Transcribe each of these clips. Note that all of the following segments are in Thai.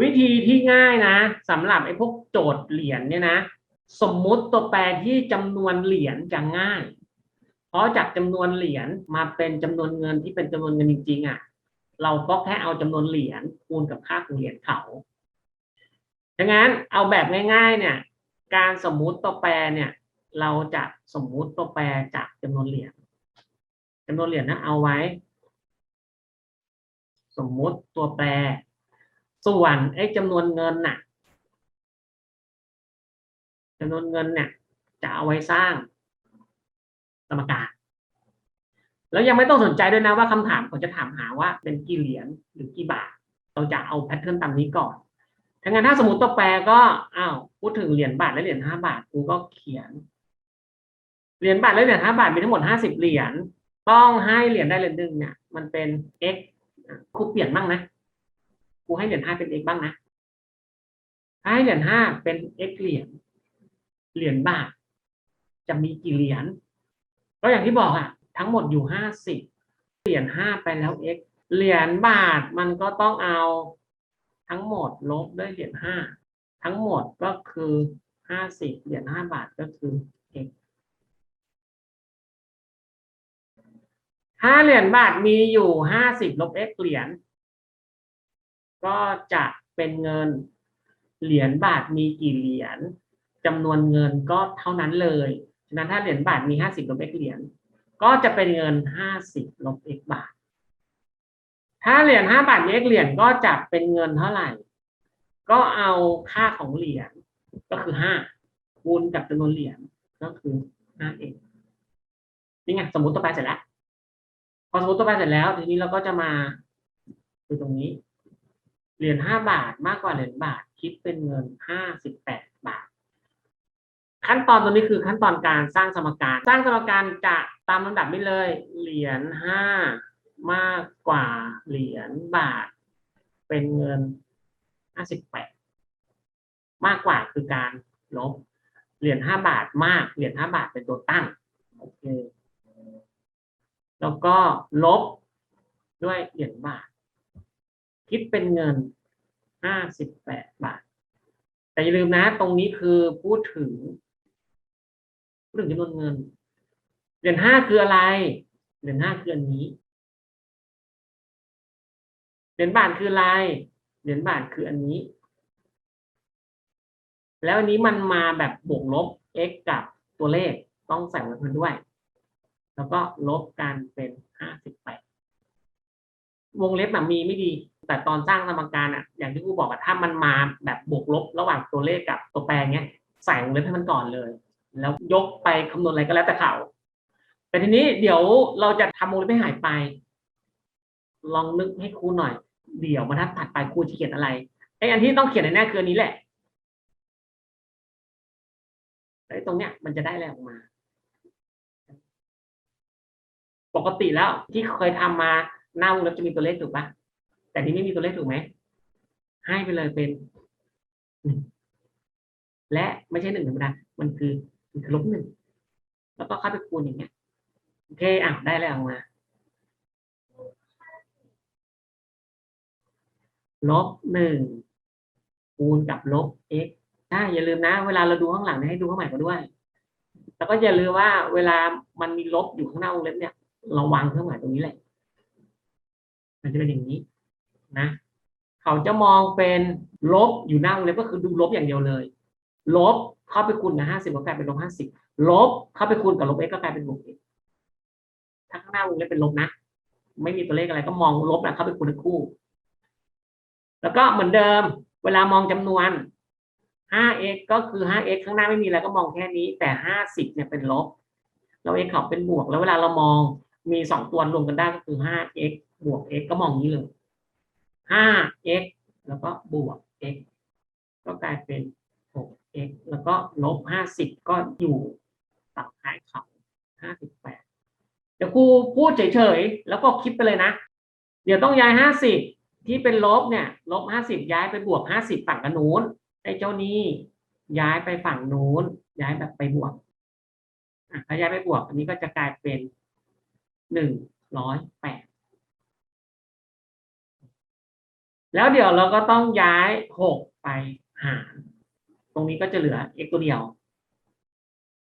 วิธีที่ง่ายนะสำหรับไอ้พวกโจทย์เหรียญเนี่ยนะ สมมุติตัวแปรที่จำนวนเหรียญจะง่าย เพราะจากจำนวนเหรียญมาเป็นจำนวนเงินที่เป็นจำนวนเงินจริงๆอะเราก็แค่เอาจำนวนเหรียญคูณกับค่าของเหรียญเขาดังนั้นเอาแบบง่าย ๆ เนี่ย การสมมุติตัวแปรเนี่ย เราจะสมมุติตัวแปรจากจำนวนเหรียญจำนวนเหรียญนะเอาไว้ สมมุติตัวแปร ส่วนไอ้จำนวนเงินน่ะจำนวนเงินเนี่ยจะเอาไว้สร้างสมการ แล้วยังไม่ต้องสนใจด้วยนะว่าคำถามเขาจะถามหาว่าเป็นกี่เหรียญหรือกี่บาท เราจะเอาแพทเทิร์นตามนี้ก่อนถ้างั้นถ้าสมมติตัวแปรก็อ้าวพูดถึงเหรียญบาทและเหรียญห้าบาทกูก็เขียน เหรียญบาทและเหรียญห้าบาทมีทั้งหมดห้าสิบเหรียญต้องให้เหรียญได้เหรียญหนึ่งเนี่ยมันเป็น x ครูเปลี่ยนบ้างนะ ครูให้เหรียญห้าเป็น x บ้างนะให้เหรียญห้าเป็น x เหรียญเหรียญบาท จะมีกี่เหรียญก็อย่างที่บอกอะทั้งหมดอยู่ห้าสิบเหรียญห้าไปแล้ว x เหรียญบาทมันก็ต้องเอาทั้งหมดลบด้วยเหรียญห้าทั้งหมดก็คือห้าสิบเหรียญห้าบาทก็คือ x ถ้าเหรียญบาทมีอยู่ห้าสิบลบ x เหรียญ ก็จะเป็นเงินเหรียญบาทมีกี่เหรียญจำนวนเงินก็เท่านั้นเลยฉะนั้นถ้าเหรียญบาทมีห้าสิบลบ x เหรียญก็จะเป็นเงินห้าสิบลบ x บาท ถ้าเหรียญห้าบาทมี x เหรียญก็จะเป็นเงินเท่าไหร่ ก็เอาค่าของเหรียญก็คือห้าคูณกับจำนวนเหรียญก็คือห้าเองนี่ไงสมมติตัวแปรเสร็จแล้ว พอสมมติตัวแปรเสร็จแล้ว ทีนี้เราก็จะมาดูตรงนี้ เหรียญห้าบาทมากกว่าเหรียญบาทคิดเป็นเงินห้าสิบแปดบาท ขั้นตอนตรงนี้คือขั้นตอนการสร้างสมการ สร้างสมการจะตามลำดับนี้เลย เหรียญห้ามากกว่าเหรียญบาท เป็นเงินห้าสิบแปดมากกว่าคือการลบเหรียญห้าบาทมากเหรียญห้าบาทเป็นตัวตั้งโอเคแล้วก็ลบด้วยเหรียญบาท คิดเป็นเงินห้าสิบแปดบาท แต่อย่าลืมนะ ตรงนี้คือพูดถึงพูดถึงจำนวนเงิน เหรียญห้าคืออะไร เหรียญห้าคืออันนี้ เหรียญบาทคืออะไร เหรียญบาทคืออันนี้ แล้วอันนี้มันมาแบบบวกลบ x กับตัวเลขต้องใส่ไว้เพิ่มด้วย แล้วก็ลบกันเป็นห้าสิบแปดวงเล็บแบบมีไม่ดี แต่ตอนสร้างสมการอะ อย่างที่ครูบอกอะถ้ามันมาแบบบวกลบระหว่างตัวเลขกับตัวแปรเงี้ยใส่วงเล็บให้มันก่อนเลย แล้วยกไปคำนวณอะไรก็แล้วแต่เขาแต่ทีนี้เดี๋ยวเราจะทำวงเล็บให้หายไป ลองนึกให้ครูหน่อย เดี๋ยวบรรทัดถัดไปครูจะเขียนอะไรไอ้อันที่ต้องเขียนในแน่คืออันนี้แหละไอ้ตรงเนี้ยมันจะได้อะไรออกมา ปกติแล้วที่เคยทำมาหน้าวงเล็บจะมีตัวเลขถูกปะ แต่นี้ไม่มีตัวเลขถูกไหมให้ไปเลยเป็นหนึ่งและไม่ใช่หนึ่งธรรมดามันคือมันคือลบหนึ่งแล้วก็เข้าไปคูณอย่างเงี้ยโอเคอะได้แล้วออกมาลบหนึ่งคูณกับลบ x ใช่อย่าลืมนะ เวลาเราดูข้างหลังเนี่ยให้ดูข้างใหม่ก็ด้วย แล้วก็อย่าลืมว่าเวลามันมีลบอยู่ข้างหน้าวงเล็บเนี่ยเราวางเครื่องหมายตรงนี้แหละ มันจะเป็นอย่างนี้ นะเขาจะมองเป็นลบอยู่หน้าวงเล็บก็คือดูลบอย่างเดียวเลย ลบเข้าไปคูณกับห้าสิบก็กลายเป็นลบห้าสิบลบเข้าไปคูณกับลบ x ก็กลายเป็นบวก x ถ้าข้างหน้าวงเล็บเป็นลบนะ ไม่มีตัวเลขอะไรก็มองลบนะเข้าไปคูณทั้งคู่ แล้วก็เหมือนเดิม เวลามองจำนวน 5x ก็คือ 5x ข้างหน้าไม่มีอะไรก็มองแค่นี้ แต่ 50 เนี่ยเป็นลบ แล้ว x เขาเป็นบวก แล้วเวลาเรามองมีสองตัวรวมกันได้ก็คือ 5x บวก x ก็มองนี้เลย 5x แล้วก็บวก x ก็กลายเป็น 6x แล้วก็ลบ 50 ก็อยู่ตัดท้ายเขา58 เดี๋ยวครูพูดเฉยๆ แล้วก็คิดไปเลยนะ เดี๋ยวต้องย้าย 50 ที่เป็นลบเนี่ยลบ 50 ย้ายไปบวก 50 ฝั่งกระนู้นไอ้เจ้านี้ย้ายไปฝั่งนู้น ย้ายแบบไปบวกอะถ้าย้ายไปบวก อันนี้ก็จะกลายเป็น 108 แล้วเดี๋ยวเราก็ต้องย้ายหกไปหาร ตรงนี้ก็จะเหลือ x ตัวเดียว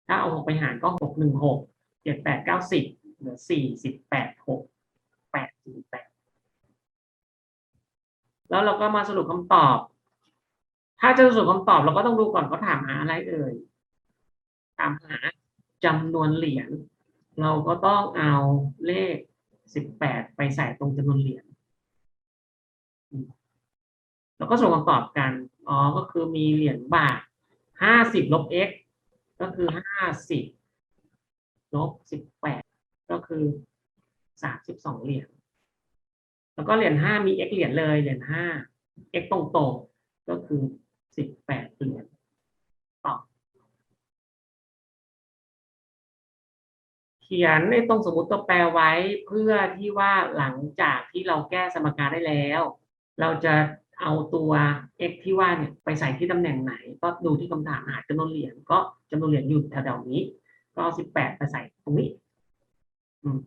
ถ้าเอาหกไปหารก็หกหนึ่งหกเจ็ดแปดเก้าสิบเหลือสี่สิบแปดหกแปดสี่แปดแล้วเราก็มาสรุปคำตอบ ถ้าจะสรุปคำตอบเราก็ต้องดูก่อนเขาถามหาอะไรเอ่ย ถามหาจำนวนเหรียญ เราก็ต้องเอาเลขสิบแปดไปใส่ตรงจำนวนเหรียญ แล้วก็ส่งคำตอบกัน อ๋อ ก็คือมีเหรียญบาทห้าสิบลบ x ก็คือห้าสิบลบสิบแปดก็คือสามสิบสองเหรียญ แล้วก็เหรียญห้ามี x เหรียญเลย เหรียญห้า x ตรงๆ ก็คือสิบแปดเหรียญตอบเขียนในตรงสมมติตัวแปรไว้เพื่อที่ว่าหลังจากที่เราแก้สมการได้แล้ว เราจะ เอาตัว x ที่ว่าเนี่ยไปใส่ที่ตำแหน่งไหน ก็ดูที่คำถามหาจำนวนเหรียญก็จำนวนเหรียญอยู่แถวๆนี้ ก็สิบแปดไปใส่ตรงนี้ อืม